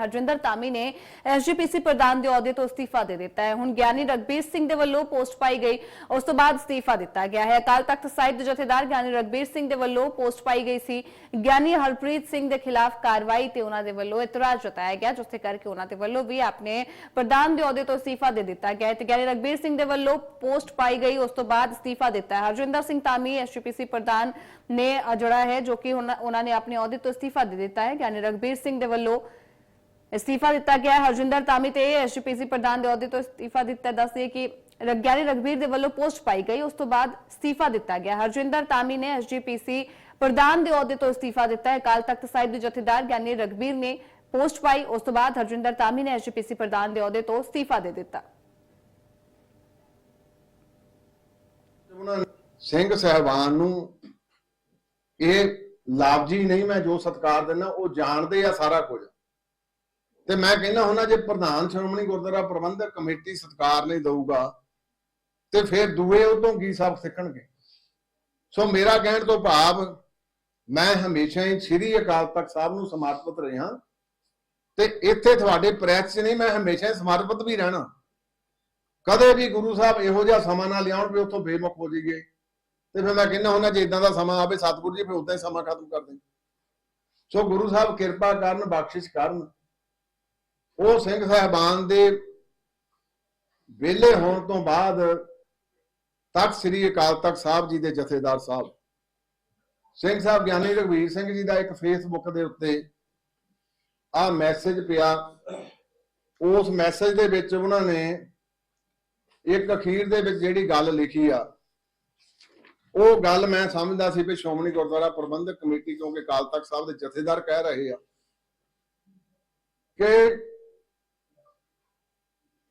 ਹਰਜਿੰਦਰ ਤਾਮੀ ਨੇ ਐਸਜੀਪੀਸੀ ਪ੍ਰਧਾਨ ਦੇ ਅਹੁਦੇ ਤੋਂ ਅਸਤੀਫਾ ਦੇ ਦਿੱਤਾ ਹੈ ਹੁਣ ਗਿਆਨੀ ਰਗਬੀਰ ਸਿੰਘ ਦੇ ਵੱਲੋਂ ਪੋਸਟ ਪਾਈ ਗਈ ਉਸ ਤੋਂ ਬਾਅਦ ਅਸਤੀਫਾ ਦਿੱਤਾ ਗਿਆ ਹੈ ਅਕਾਲ ਤਖਤ ਸਾਹਿਬ ਦੇ ਜਥੇਦਾਰ ਗਿਆਨੀ ਰਗਬੀਰ ਸਿੰਘ ਦੇ ਵੱਲੋਂ ਪੋਸਟ ਪਾਈ ਗਈ ਸੀ ਗਿਆਨੀ ਹਰਪ੍ਰੀਤ ਸਿੰਘ ਦੇ ਖਿਲਾਫ ਕਾਰਵਾਈ ਤੇ ਉਹਨਾਂ ਦੇ ਵੱਲੋਂ ਇਤਰਾਜ਼ ਜਤਾਇਆ ਗਿਆ ਜਿਸ ਤੇ ਕਰਕੇ ਉਹਨਾਂ ਦੇ ਵੱਲੋਂ ਵੀ ਆਪਣੇ ਪ੍ਰਧਾਨ ਦੇ ਅਹੁਦੇ ਤੋਂ ਅਸਤੀਫਾ ਦੇ ਦਿੱਤਾ ਗਿਆ ਹੈ ਤੇ ਗਿਆਨੀ ਰਗਬੀਰ ਸਿੰਘ ਦੇ ਵੱਲੋਂ ਪੋਸਟ ਪਾਈ ਗਈ ਉਸ ਤੋਂ ਬਾਅਦ ਅਸਤੀਫਾ ਦਿੱਤਾ ਹੈ ਹਰਜਿੰਦਰ ਸਿੰਘ ਤਾਮੀ ਐਸਜੀਪੀਸੀ ਪ੍ਰਧਾਨ ਨੇ ਅ, ਜਿਹੜਾ ਹੈ ਜੋ ਕਿ ਹੁਣ ਉਹਨਾਂ ਨੇ ਆਪਣੇ ਅਹੁਦੇ ਤੋਂ ਅਸਤੀਫਾ ਦੇ ਦਿੱਤਾ ਹੈ ਗਿਆਨੀ ਰਗਬੀਰ ਸਿੰਘ ਦੇ ਵੱਲੋਂ ਅਸਤੀਫਾ ਦਿੱਤਾ ਗਿਆ ਹੈ। ਹਰਜਿੰਦਰ ਤਾਮੀ ਤੇ ਐਸਜੀਪੀਸੀ ਪ੍ਰਧਾਨ ਦੇ ਅਹੁਦੇ ਤੋਂ ਅਸਤੀਫਾ ਦਿੱਤਾ ਦੱਸਦੇ ਕਿ ਗਿਆਨੀ ਰਗਬੀਰ ਦੇ ਵੱਲੋਂ ਪੋਸਟ ਪਾਈ ਗਈ। ਉਸ ਤੋਂ ਬਾਅਦ ਅਸਤੀਫਾ ਦਿੱਤਾ ਗਿਆ। ਹਰਜਿੰਦਰ ਤਾਮੀ ਨੇ ਐਸਜੀਪੀਸੀ ਪ੍ਰਧਾਨ ਦੇ ਅਹੁਦੇ ਤੋਂ ਅਸਤੀਫਾ ਦਿੱਤਾ। ਹੈ ਕਾਲ ਤਖਤ ਸਾਹਿਬ ਦੇ ਜਥੇਦਾਰ ਗਿਆਨੀ ਰਗਬੀਰ ਨੇ ਪੋਸਟ ਪਾਈ। ਉਸ ਤੋਂ ਬਾਅਦ ਹਰਜਿੰਦਰ ਤਾਮੀ ਨੇ ਐਸਜੀਪੀਸੀ ਪ੍ਰਧਾਨ ਦੇ ਅਹੁਦੇ ਤੋਂ ਅਸਤੀਫਾ ਦੇ ਦਿੱਤਾ। ਸਿੰਘ ਸਹਿਬਾਨ ਨੂੰ ਇਹ ਲਾਭਜੀ ਨਹੀਂ ਮੈਂ ਜੋ ਸਤਕਾਰ ਦਿੰਦਾ, ਉਹ ਜਾਣਦੇ ਆ ਸਾਰਾ ਕੁਝ। ਤੇ ਮੈਂ ਕਹਿੰਦਾ ਹੁੰਦਾ ਜੇ ਪ੍ਰਧਾਨ ਸ਼੍ਰੋਮਣੀ ਗੁਰਦੁਆਰਾ ਪ੍ਰਬੰਧਕ ਕਮੇਟੀ ਸਤਕਾਰ ਨਹੀਂ ਦਊਗਾ, ਤੇ ਫਿਰ ਦੂਏ ਉਹ ਤੋਂ ਕੀ ਸਭ ਸਿੱਖਣਗੇ? ਸੋ ਮੇਰਾ ਕਹਿਣ ਤੋਂ ਭਾਵ ਮੈਂ ਹਮੇਸ਼ਾ ਹੀ ਸ੍ਰੀ ਅਕਾਲ ਤਖਤ ਸਾਹਿਬ ਨੂੰ ਸਮਰਪਿਤ ਰਿਹਾ, ਤੇ ਇੱਥੇ ਤੁਹਾਡੇ ਪ੍ਰੈਸ 'ਚ ਨਹੀਂ, ਮੈਂ ਹਮੇਸ਼ਾ ਹੀ ਸਮਰਪਿਤ ਵੀ ਰਹਿਣਾ। ਕਦੇ ਵੀ ਗੁਰੂ ਸਾਹਿਬ ਇਹੋ ਜਿਹਾ ਸਮਾਂ ਨਾ ਲਿਆਉਣ ਵੀ ਉੱਥੋਂ ਬੇਮੁਖ ਹੋ ਜਾਈਏ। ਤੇ ਫਿਰ ਮੈਂ ਕਹਿੰਦਾ ਹੁੰਦਾ ਜੇ ਇਦਾਂ ਦਾ ਸਮਾਂ ਆਵੇ, ਸਤਿਗੁਰੂ ਜੀ, ਫਿਰ ਉਦਾਂ ਹੀ ਸਮਾਂ ਖਤਮ ਕਰ ਦੇ ਸੋ ਗੁਰੂ ਸਾਹਿਬ ਕਿਰਪਾ ਕਰਨ, ਬਖਸ਼ਿਸ਼ ਕਰਨ। ਉਹ ਸਿੰਘ ਸਾਹਿਬਾਨ ਦੇ ਵਿਹਲੇ ਹੋਣ ਤੋਂ ਬਾਅਦ ਤਖਤ ਸ੍ਰੀ ਅਕਾਲ ਤਖਤ ਸਾਹਿਬ ਜੀ ਦੇ ਜਥੇਦਾਰ ਸਾਹਿਬ। ਸਿੰਘ ਸਾਹਿਬ ਗਿਆਨੀ ਰਘਵੀਰ ਸਿੰਘ ਜੀ ਦਾ ਇੱਕ ਫੇਸਬੁੱਕ ਦੇ ਉੱਤੇ ਆ ਮੈਸੇਜ ਪਿਆ। ਉਸ ਮੈਸੇਜ ਦੇ ਵਿੱਚ ਉਹਨਾਂ ਨੇ ਇੱਕ ਅਖੀਰ ਦੇ ਵਿੱਚ ਜਿਹੜੀ ਗੱਲ ਲਿਖੀ ਆ, ਉਹ ਗੱਲ ਮੈਂ ਸਮਝਦਾ ਸੀ ਵੀ ਸ਼੍ਰੋਮਣੀ ਗੁਰਦੁਆਰਾ ਪ੍ਰਬੰਧਕ ਕਮੇਟੀ, ਕਿਉਂਕਿ ਅਕਾਲ ਤਖਤ ਸਾਹਿਬ ਦੇ ਜਥੇਦਾਰ ਕਹਿ ਰਹੇ ਆ ਕਿ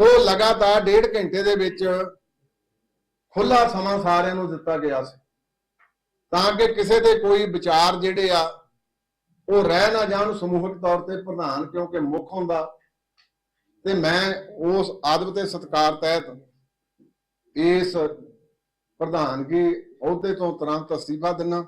ਉਹ ਲਗਾਤਾਰ ਡੇਢ ਘੰਟੇ ਦੇ ਵਿੱਚ ਖੁੱਲਾ ਸਮਾਂ ਸਾਰਿਆਂ ਨੂੰ ਦਿੱਤਾ ਗਿਆ ਸੀ। ਤਾਂ ਕਿ ਕਿਸੇ ਦੇ ਕੋਈ ਵਿਚਾਰ ਜਿਹੜੇ ਆ, ਉਹ ਰਹਿ ਨਾ ਜਾਣ ਸਮੂਹਕ ਤੌਰ ਤੇ ਪ੍ਰਧਾਨ, ਕਿਉਂਕਿ ਮੁੱਖ ਹੁੰਦਾ। ਤੇ ਮੈਂ ਉਸ ਆਦਬ ਤੇ ਸਤਕਾਰ ਤਹਿਤ ਇਸ ਪ੍ਰਧਾਨਗੀ ਅਹੁਦੇ ਤੋਂ ਤੁਰੰਤ ਅਸਤੀਫਾ ਦਿੰਨਾ